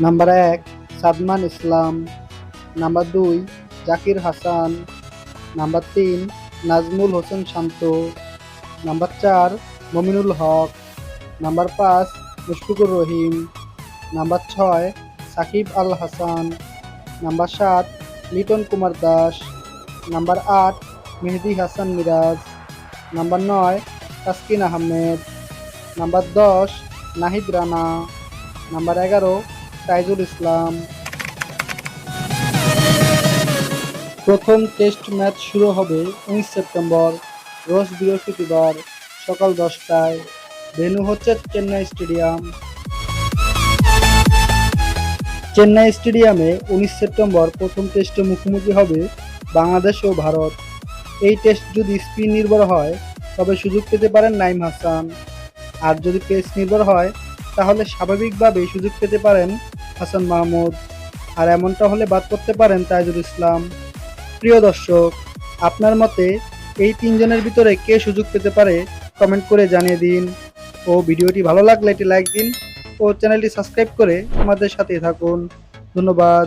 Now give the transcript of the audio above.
Number এক, সাদমান ইসলাম. Number দুই, Zakir Hasan. Number তিন, নাজমুল হোসেন শান্ত. নাম্বার চার, মমিনুল হক. নাম্বার পাঁচ, মুশফিকুর রহিম. নাম্বার ছয়, সাকিব আল হাসান. নাম্বার সাত, লিটন কুমার দাস. নাম্বার আট, মেহেদি হাসান মিরাজ. নাম্বার নয়, তাসকিন আহমেদ. নাম্বার দশ, নাহিদ রানা. নাম্বার এগারো তাইজুল ইসলাম। প্রথম টেস্ট ম্যাচ শুরু হবে উনিশ সেপ্টেম্বর, রোজ বৃহস্পতিবার সকাল দশটায়। ভেন্যু হচ্ছে চেন্নাই স্টেডিয়াম। চেন্নাই স্টেডিয়ামে উনিশ সেপ্টেম্বর প্রথম টেস্টে মুখোমুখি হবে বাংলাদেশ ও ভারত। এই টেস্ট যদি স্পিন নির্ভর হয়, তবে সুযোগ পেতে পারেন নাইম হাসান। আর যদি পেস নির্ভর হয় তাহলে স্বাভাবিকভাবেই সুযোগ পেতে পারেন হাসান মাহমুদ। আর এমনটা হলে বাদ করতে পারেন তাইজুল ইসলাম। প্রিয় দর্শক, আপনার মতে এই তিনজনের ভিতরে কে সুযোগ পেতে পারে কমেন্ট করে জানিয়ে দিন। ও ভিডিওটি ভালো লাগলে এটি লাইক দিন ও চ্যানেলটি সাবস্ক্রাইব করে আমাদের সাথে থাকুন। ধন্যবাদ।